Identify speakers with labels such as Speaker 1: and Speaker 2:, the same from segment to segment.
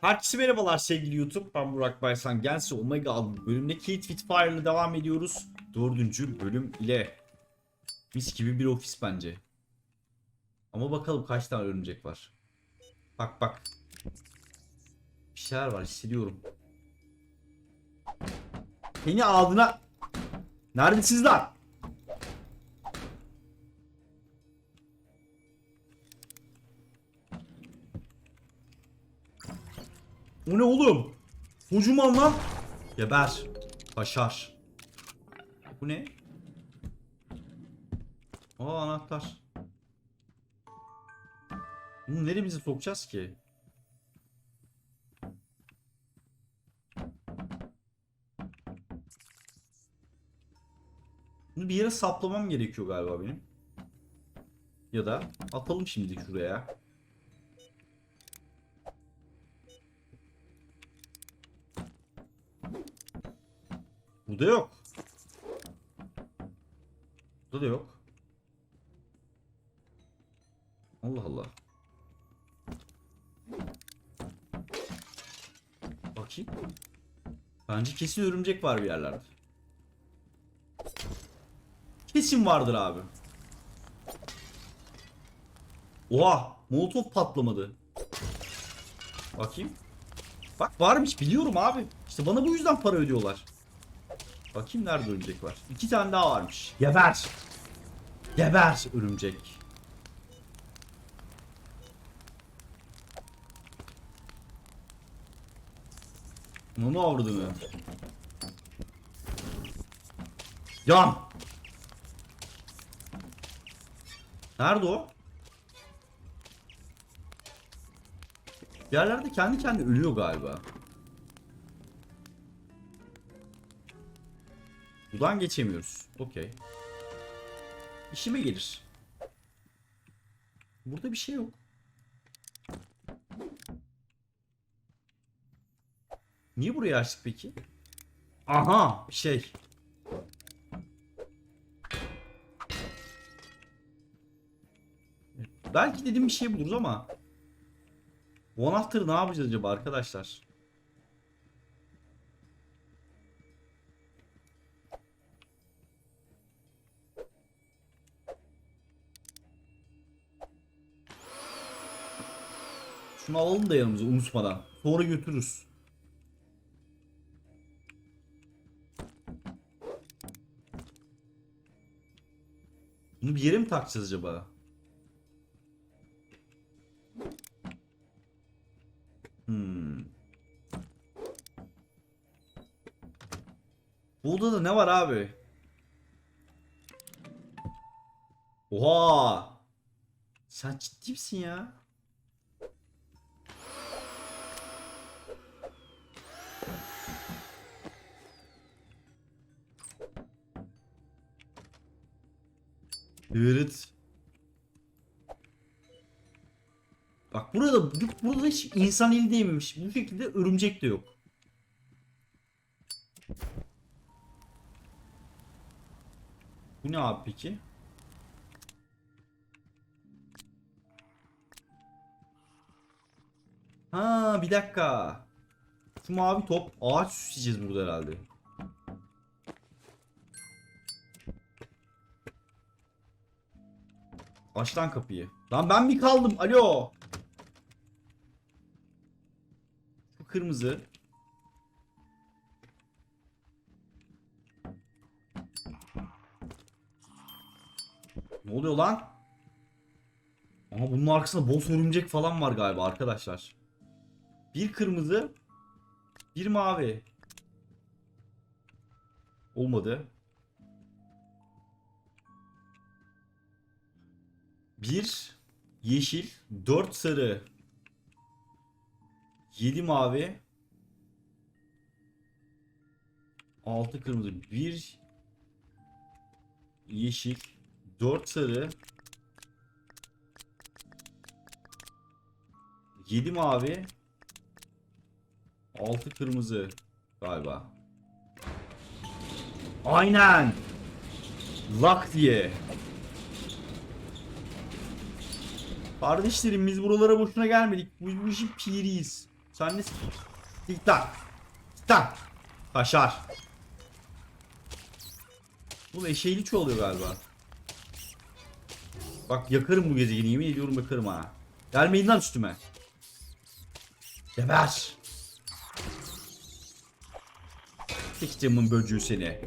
Speaker 1: Herkese merhabalar sevgili YouTube. Ben Burak Baysan. Gelse Omega adlı bölümde Kate Fire ile devam ediyoruz. Dördüncü bölüm ile. Mis gibi bir ofis bence. Ama bakalım kaç tane örümcek var. Bak bak. Bir şeyler var hissediyorum. Seni ağzına... Neredesiniz lan? O ne oğlum? Kocaman lan. Geber. Kaşar. Bu ne? Aa anahtar. Bunu neremize sokacağız ki? Bunu bir yere saplamam gerekiyor galiba benim. Ya da atalım şimdi şuraya. Burada yok. Burada da yok. Allah Allah. Bakayım. Bence kesin örümcek var bir yerlerde. Kesin vardır abi. Oha! Molotov patlamadı. Bakayım. Bak varmış biliyorum abi. İşte bana bu yüzden para ödüyorlar. Bakayım nerede örümcek var. İki tane daha varmış. Geber. Geber örümcek. Onu avradı mı? Yan. Nerede o? Bir yerlerde kendi kendine ölüyor galiba. Buradan geçemiyoruz. Okey. İşime gelir. Burada bir şey yok. Niye burayı açtık peki? Aha şey. Belki dediğim bir şey buluruz ama bu anahtarı ne yapacağız acaba arkadaşlar? Şunu alalım da yanımıza unutmadan. Sonra götürürüz. Bunu bir yere mi takacağız acaba? Hmm. Bu odada ne var abi? Oha! Sen ciddi misin ya? Evet. Bak burada burada hiç insan eli değmemiş. Bu şekilde örümcek de yok. Bu ne abi peki? Ha bir dakika. Şu mavi top ağaç süsleyeceğiz burada herhalde. Aç lan kapıyı. Lan ben mi kaldım? Alo. Şu kırmızı. Ne oluyor lan? Ama bunun arkasında boss örümcek falan var galiba arkadaşlar. Bir kırmızı, bir mavi. Olmadı. Bir yeşil, dört sarı, yedi mavi, altı kırmızı, bir yeşil, dört sarı, yedi mavi, altı kırmızı galiba. Aynen. Lak diye. Kardeşlerim biz buralara boşuna gelmedik. Bu, bu işin piriyiz. Sen ne? Git lan. Kaşar. Bu eşeğli çoğalıyor galiba. Bak yakarım bu gezegeni yemin ediyorum yakarım ha. Gelmeyin lan üstüme. Geber. Siktimin böcüğü seni.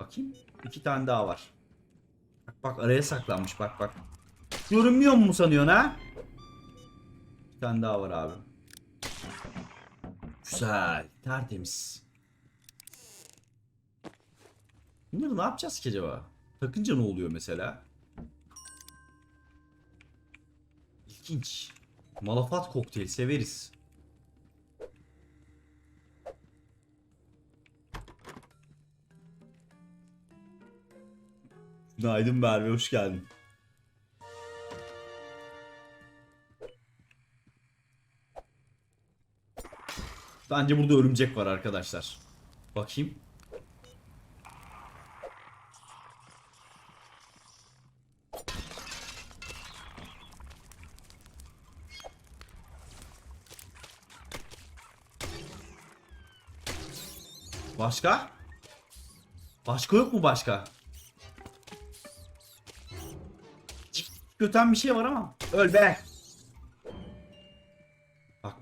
Speaker 1: Bakayım. iki tane daha var. Bak bak araya saklanmış bak bak. Görünmüyor mu sanıyorsun ha? Bir tane daha var abi. Güzel. Tertemiz. Bunları ne yapacağız ki acaba? Takınca ne oluyor mesela? İlginç. Malafat kokteyl severiz. Günaydın Merve hoş geldin. Bence burada örümcek var arkadaşlar. Bakayım. Başka? Başka yok mu başka? Göten bir şey var ama. Öl be.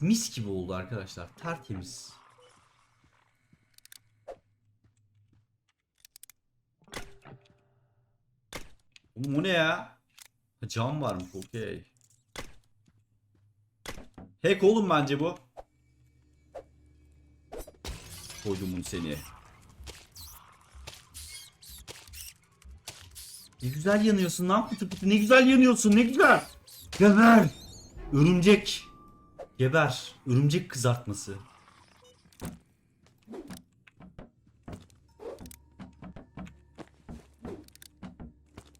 Speaker 1: Mis gibi oldu arkadaşlar. Tertemiz. O ne ya? Cam varmış okey. Hack oğlum bence bu. Koydumun seni. Ne güzel yanıyorsun lan pıtı pıtı ne güzel yanıyorsun ne güzel. Geber. Örümcek. Geber. Örümcek kızartması.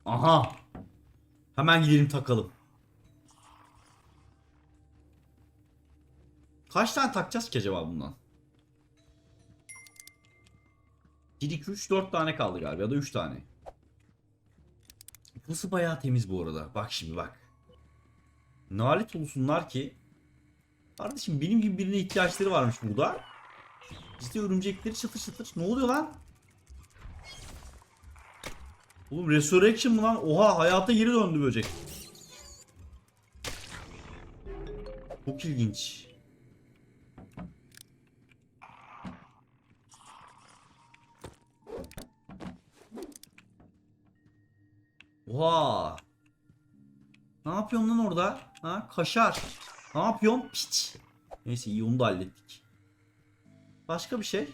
Speaker 1: Aha. Hemen gidelim takalım. Kaç tane takacağız ki acaba bundan? 1, 2, 3, 4 tane kaldı galiba ya da 3 tane. Burası bayağı temiz bu arada. Bak şimdi bak. Nalet olsunlar ki. Kardeşim benim gibi birine ihtiyaçları varmış burada. De örümcekleri çıtır çıtır. Ne oluyor lan? Oğlum resurrection mı lan? Oha hayata geri döndü böcek. Çok ilginç. Oha. Ne yapıyorsun lan orada? Ha kaşar. Ne yapıyorsun? Piç. Neyse iyi onu da hallettik. Başka bir şey?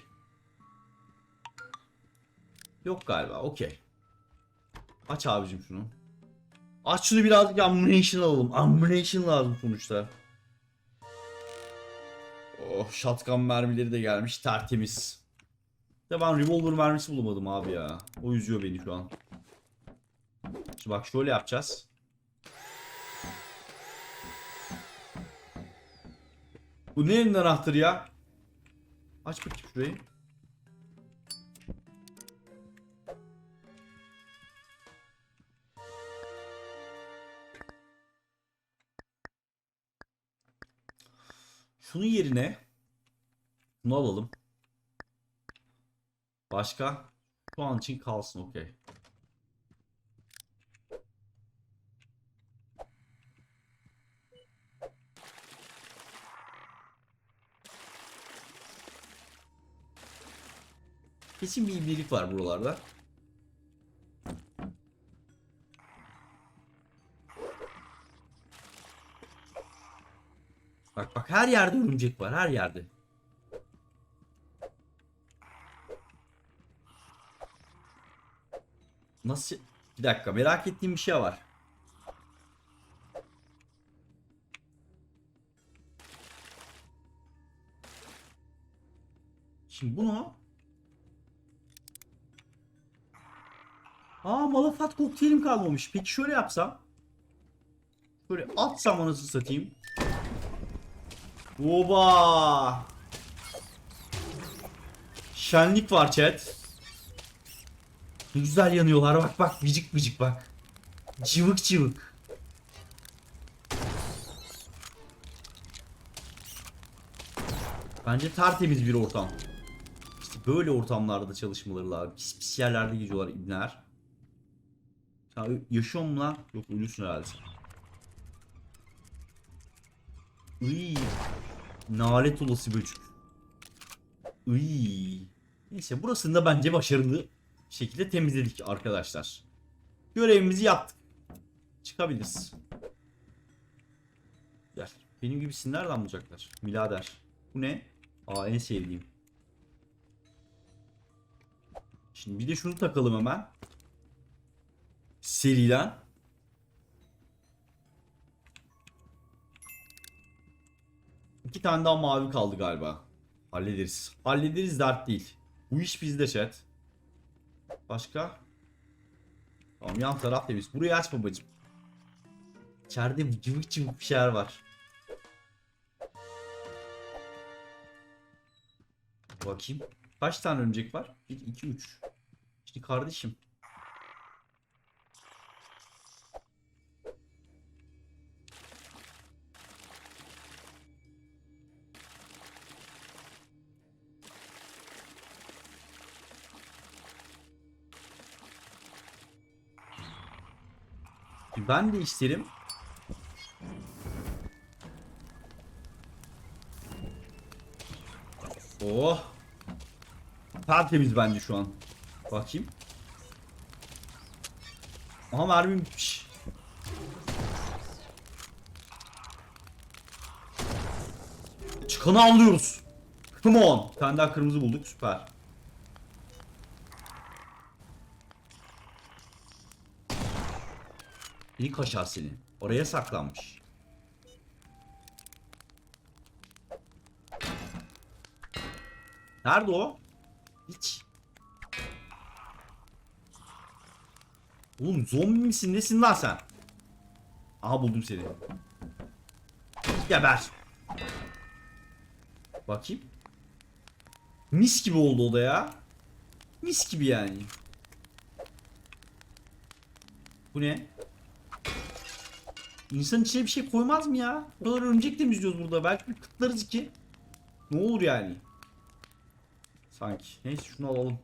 Speaker 1: Yok galiba. Okey. Aç abicim şunu. Aç şunu birazcık ammunition alalım. Ammunition lazım sonuçta. Oh shotgun mermileri de gelmiş. Tertemiz. De ben revolver mermisi bulamadım abi ya. O üzüyor beni şu an. Şimdi bak şöyle yapacağız. Bu ne elin anahtarı ya? Aç bakayım şurayı. Şunun yerine bunu alalım. Başka? Şu an için kalsın okey. Kesin bir ibnelik var buralarda. Bak bak her yerde örümcek var her yerde. Nasıl? Bir dakika merak ettiğim bir şey var. Şimdi bunu Aa malafat kokteylim kalmamış. Peki şöyle yapsam. Şöyle atsam anasını satayım. Oba! Şenlik var chat. Ne güzel yanıyorlar bak bak vıcık vıcık bak. Cıvık cıvık. Bence tertemiz bir ortam. İşte böyle ortamlarda çalışmaları lazım. Pis pis yerlerde geziyorlar ibneler. Sen ö- yaşıyor musun lan? Yok ölüsün herhalde. Iy. Nalet olası böcük. Iy. Neyse burasını da bence başarılı şekilde temizledik arkadaşlar. Görevimizi yaptık. Çıkabiliriz. Gel. Benim gibisini nereden bulacaklar? Milader. Bu ne? Aa en sevdiğim. Şimdi bir de şunu takalım hemen. Seriden. İki tane daha mavi kaldı galiba. Hallederiz. Hallederiz dert değil. Bu iş bizde chat. Başka? Tamam yan taraf temiz. Burayı aç babacım. İçeride cıvık cıvık bir şeyler var. Bakayım. Kaç tane örümcek var? 1, 2, 3. İşte kardeşim. Ben de isterim. Oh. Tertemiz bence şu an. Bakayım. Aha mermim bitmiş. Çıkanı alıyoruz. Come on. Bir tane daha kırmızı bulduk. Süper. İyi kaşar seni. Oraya saklanmış. Nerede o? Hiç. Oğlum zombi misin nesin lan sen? Aha buldum seni. Geber. Bakayım. Mis gibi oldu o da ya. Mis gibi yani. Bu ne? İnsan içine bir şey koymaz mı ya? O kadar örümcek temizliyoruz burada. Belki bir kıtlarız ki. Ne olur yani? Sanki. Neyse şunu alalım.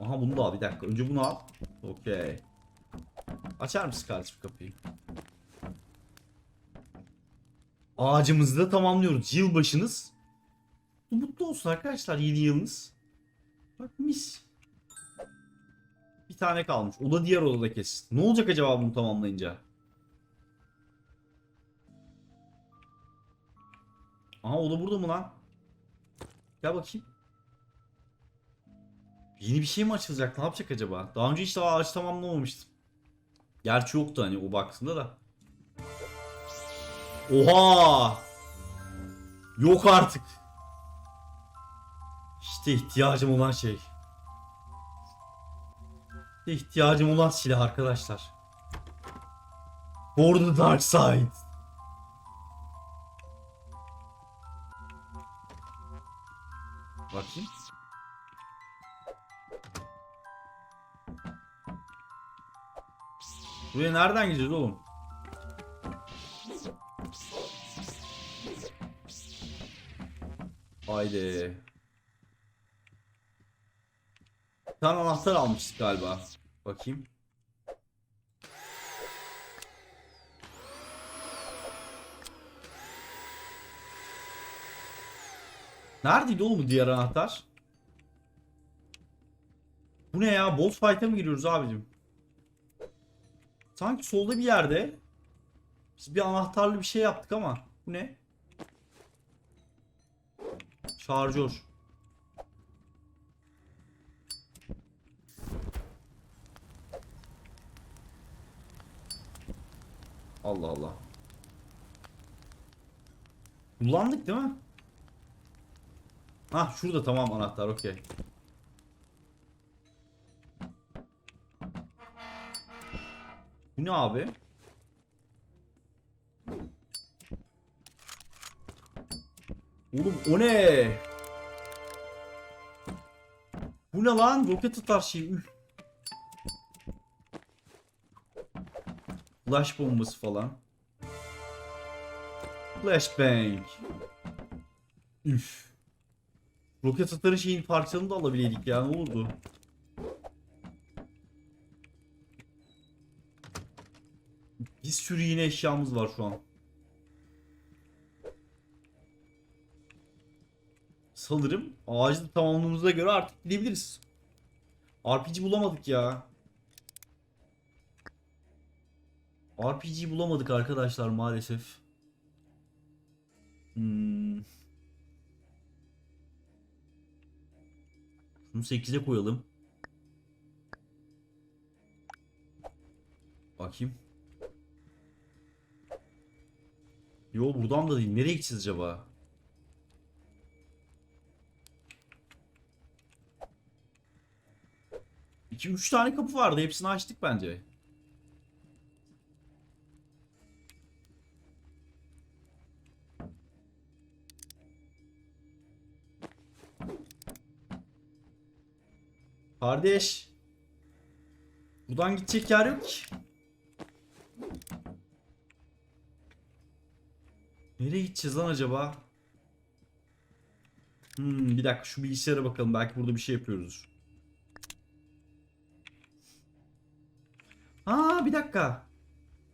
Speaker 1: Aha bunu da al bir dakika. Önce bunu al. Okey. Açar mısın kardeşim kapıyı? Ağacımızı da tamamlıyoruz. Yılbaşınız. Mutlu olsun arkadaşlar yeni yılınız. Bak mis. Bir tane kalmış. O da diğer odada kesin. Ne olacak acaba bunu tamamlayınca? Aha o da burada mı lan? Gel bakayım. Yeni bir şey mi açılacak? Ne yapacak acaba? Daha önce hiç daha ağaç tamamlamamıştım. Gerçi yoktu hani o baktığında da. Oha! Yok artık. İşte ihtiyacım olan şey. İşte ihtiyacım olan silah arkadaşlar. For the dark side. Bakayım. Buraya nereden gideceğiz oğlum? Haydi. Bir tane anahtar almıştık galiba. Bakayım. Neredeydi oğlum diğer anahtar? Bu ne ya? Boss fight'a mı giriyoruz abicim? Sanki solda bir yerde biz bir anahtarlı bir şey yaptık ama bu ne? Şarjör. Allah Allah. Kullandık değil mi? Ha şurada tamam anahtar okey. Bu ne abi? Oğlum o ne? Bu ne lan? Roket atar şey. Flash bombası falan. Flashbang. Üf. Roket atarın şeyin parçalarını da alabileydik ya ne olurdu? Bir sürü yine eşyamız var şu an. Sanırım ağacı tamamladığımıza göre artık gidebiliriz. RPG bulamadık ya. RPG bulamadık arkadaşlar maalesef. Hmm. Şunu 8'e koyalım. Bakayım. Yo buradan da değil. Nereye gideceğiz acaba? İki üç tane kapı vardı. Hepsini açtık bence. Kardeş. Buradan gidecek yer yok ki. Nereye gideceğiz lan acaba? Hmm, bir dakika şu bilgisayara bakalım. Belki burada bir şey yapıyoruz. Aa bir dakika.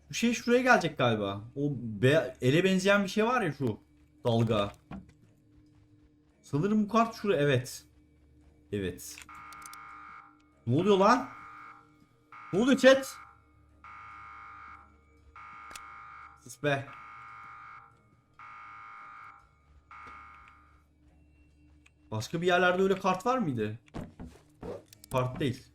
Speaker 1: Şu şey şuraya gelecek galiba. O be ele benzeyen bir şey var ya şu dalga. Sanırım bu kart şuraya. Evet. Evet. Ne oluyor lan? Ne oluyor chat? Sus be. Başka bir yerlerde öyle kart var mıydı? Kart değil.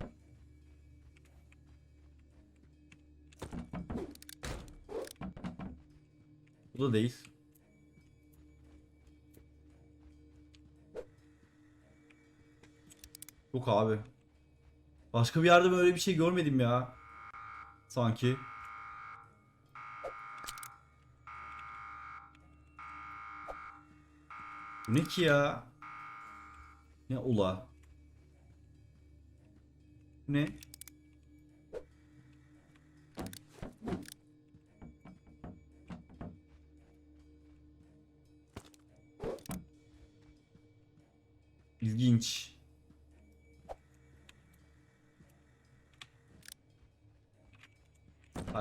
Speaker 1: Bu da değil. Yok abi. Başka bir yerde böyle bir şey görmedim ya. Sanki. Ne ki ya? Ne ula? Ne?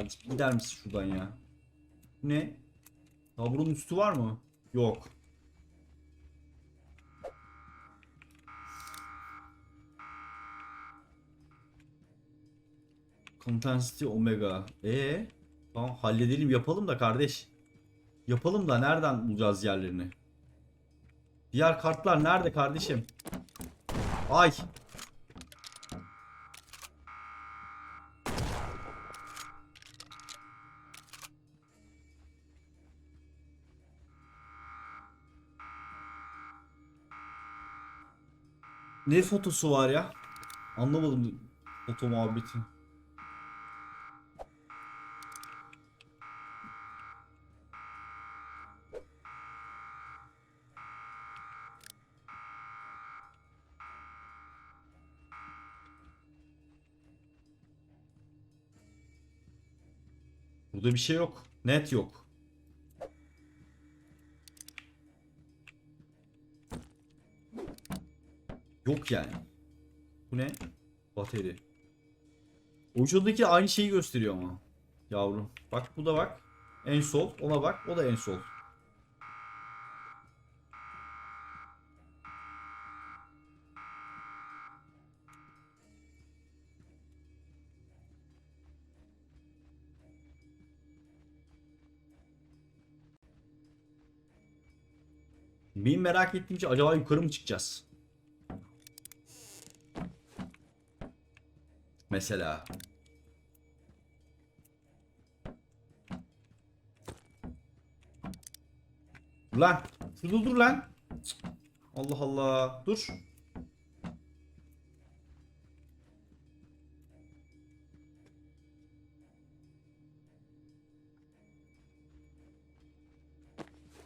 Speaker 1: Gider misin şuradan ya? Ne? Ya bunun üstü var mı? Yok. Compensity Omega. E tamam halledelim yapalım da kardeş. Yapalım da nereden bulacağız yerlerini? Diğer kartlar nerede kardeşim? Ay. Ne fotosu var ya? Anlamadım foto muhabbeti. Burada bir şey yok. Net yok. Yok yani. Bu ne? Bateri. Ucundaki aynı şeyi gösteriyor ama. Yavrum. Bak bu da bak. En sol. Ona bak. O da en sol. Benim merak ettiğim şey acaba yukarı mı çıkacağız? Mesela. Lan. Dur dur lan. Allah Allah. Dur.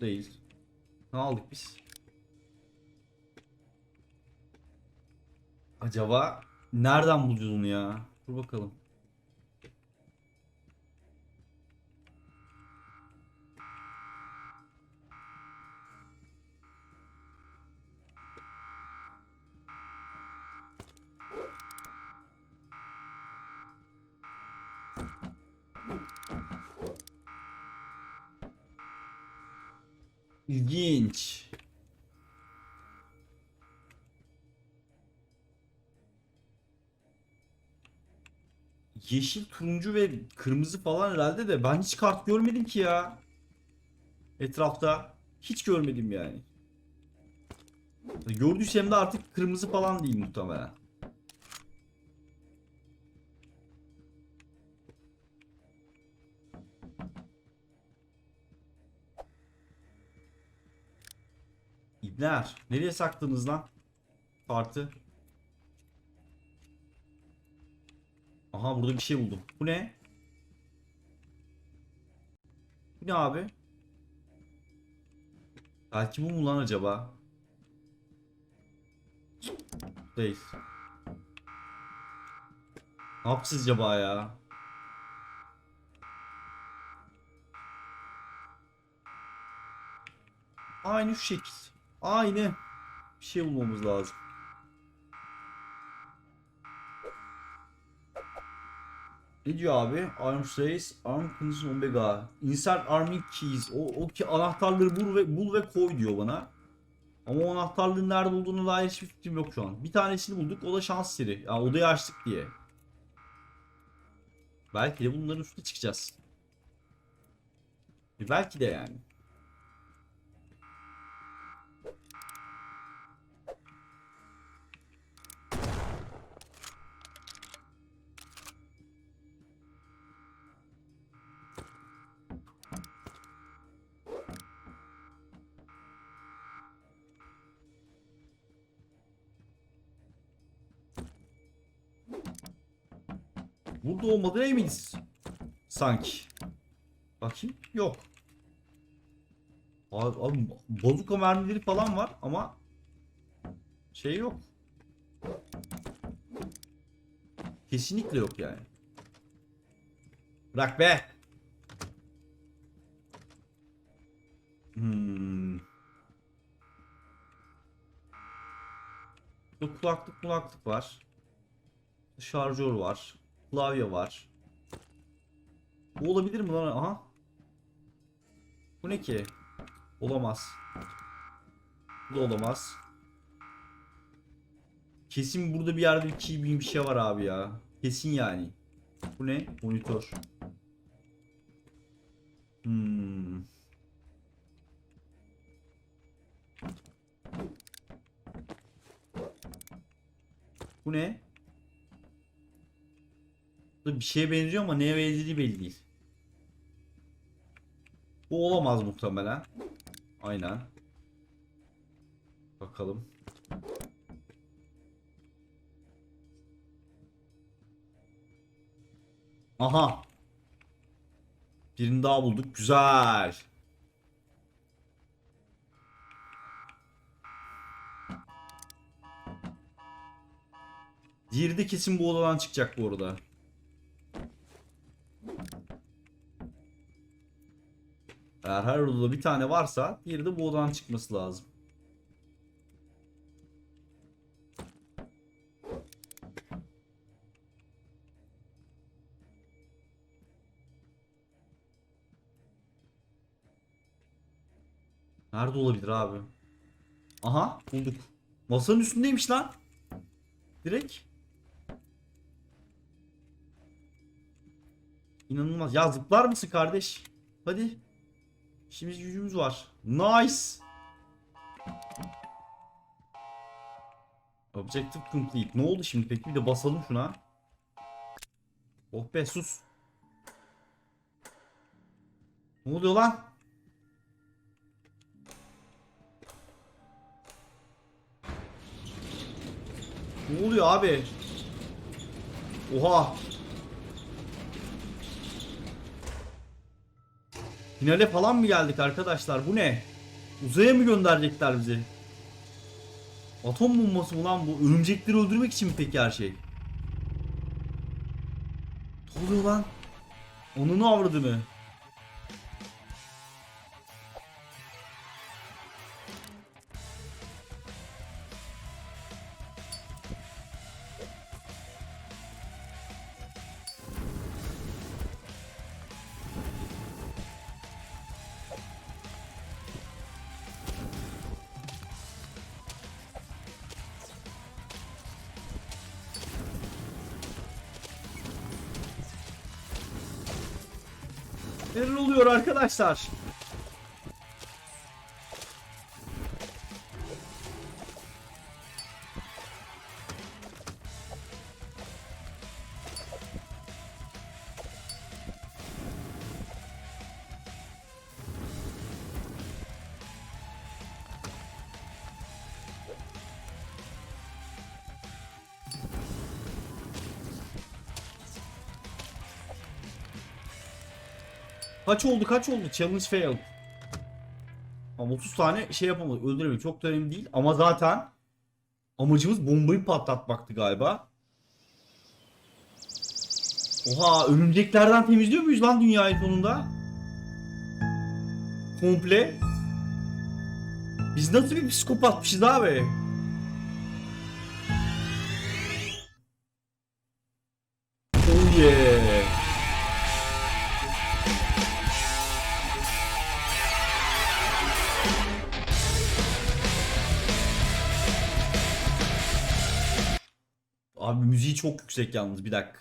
Speaker 1: Değil. Ne aldık biz? Acaba nereden bulacağız onu ya? Dur bakalım. Yeşil, turuncu ve kırmızı falan herhalde de ben hiç kart görmedim ki ya. Etrafta hiç görmedim yani. Gördüysem de artık kırmızı falan değil muhtemelen. İbner, nereye saktınız lan? Kartı. Aha burada bir şey buldum. Bu ne? Bu ne abi? Belki bu mu lan acaba? Değil. Ne yapacağız acaba ya? Aynı şu şekil. Aynı. Bir şey bulmamız lazım. Ne diyor abi? Arms Race, Arm Keys Omega. Insert Arming Keys. O, o ki anahtarları bul ve, bul ve koy diyor bana. Ama o anahtarlığın nerede olduğunu dair hiçbir fikrim yok şu an. Bir tanesini bulduk. O da şans siri. Yani odayı açtık diye. Belki de bunların üstüne çıkacağız. E belki de yani. Olmadığına eminiz. Sanki. Bakayım. Yok. Abi, abi bazuka mermileri falan var ama şey yok. Kesinlikle yok yani. Bırak be. Hmm. Kulaklık kulaklık var. Şarjör var. Klavye var. Bu olabilir mi lan? Aha. Bu ne ki? Olamaz. Bu da olamaz. Kesin burada bir yerde bir key bir şey var abi ya. Kesin yani. Bu ne? Monitör. Hmm. Bu ne? Bu bir şeye benziyor ama neye benzediği belli değil. Bu olamaz muhtemelen. Aynen. Bakalım. Aha. Birini daha bulduk. Güzel. Diğeri de kesin bu odadan çıkacak bu arada. Eğer her odada bir tane varsa diğeri de bu odadan çıkması lazım. Nerede olabilir abi? Aha bulduk. Masanın üstündeymiş lan. Direkt. İnanılmaz. Ya zıplar mısın kardeş? Hadi. İşimiz gücümüz var. Nice. Objective complete. Ne oldu şimdi peki? Bir de basalım şuna. Oh be sus. Ne oluyor lan? Ne oluyor abi? Oha. Finale falan mı geldik arkadaşlar? Bu ne? Uzaya mı gönderecekler bizi? Atom bombası mı lan bu? Örümcekleri öldürmek için mi peki her şey? Ne oluyor lan? Onun avradını. Neler arkadaşlar? Kaç oldu kaç oldu? Challenge failed. Ama 30 tane şey yapamadık. Öldüremedik. Çok da önemli değil. Ama zaten amacımız bombayı patlatmaktı galiba. Oha örümceklerden temizliyor muyuz lan dünyayı sonunda? Komple. Biz nasıl bir psikopatmışız abi? Oh yeah. Çok yüksek yalnız bir dakika.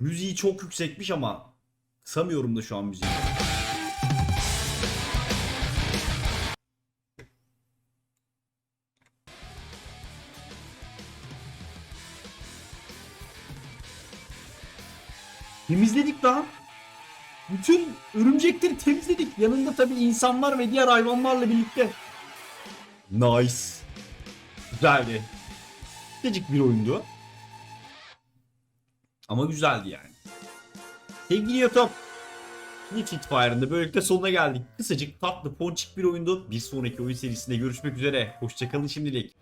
Speaker 1: Müziği çok yüksekmiş ama kısamıyorum da şu an müziği. Temizledik lan. Bütün örümcekleri temizledik. Yanında tabii insanlar ve diğer hayvanlarla birlikte. Nice. Güzeldi. Küçücük bir oyundu. Ama güzeldi yani. Sevgili YouTube. Fire'ın da böylelikle sonuna geldik. Kısacık tatlı ponçik bir oyundu. Bir sonraki oyun serisinde görüşmek üzere. Hoşçakalın şimdilik.